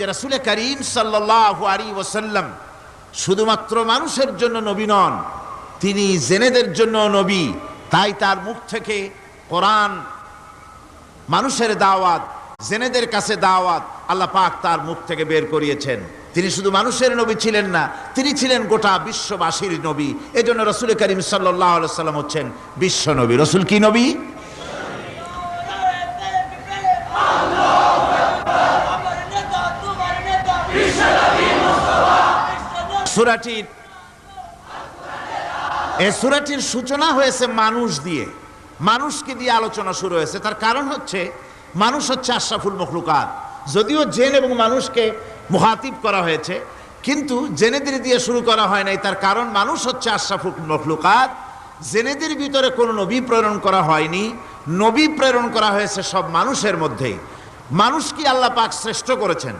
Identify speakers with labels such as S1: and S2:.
S1: যে রাসুলে করিম সাল্লাহ আলী ওসাল্লাম শুধুমাত্র মানুষের জন্য নবী নন, তিনি জেনেদের জন্য নবী। তাই তার মুখ থেকে কোরআন, মানুষের দাওয়াত, জেনেদের কাছে দাওয়াত আল্লাহ পাক তার মুখ থেকে বের করিয়েছেন। তিনি শুধু মানুষের নবী ছিলেন না, তিনি ছিলেন গোটা বিশ্ববাসীর নবী। এজন্য রসুল করিম সাল্লাহ সাল্লাম হচ্ছেন বিশ্ব নবী। রসুল কি নবী? সুরাটির এই সুরাটির সূচনা হয়েছে মানুষ দিয়ে। মানুষকে দিয়ে আলোচনা শুরু হয়েছে। তার কারণ হচ্ছে, মানুষ হচ্ছে আশরাফুল মখলুকাত। যদিও জেন এবং মানুষকে মুহাতিব করা হয়েছে, কিন্তু জেনেদের দিয়ে শুরু করা হয় নাই। তার কারণ মানুষ হচ্ছে আশরাফুল মখলুকাত। জেনেদের ভিতরে কোনো নবী প্রেরণ করা হয়নি। নবী প্রেরণ করা হয়েছে সব মানুষের মধ্যেই। মানুষ কি আল্লাহ পাক শ্রেষ্ঠ করেছেন?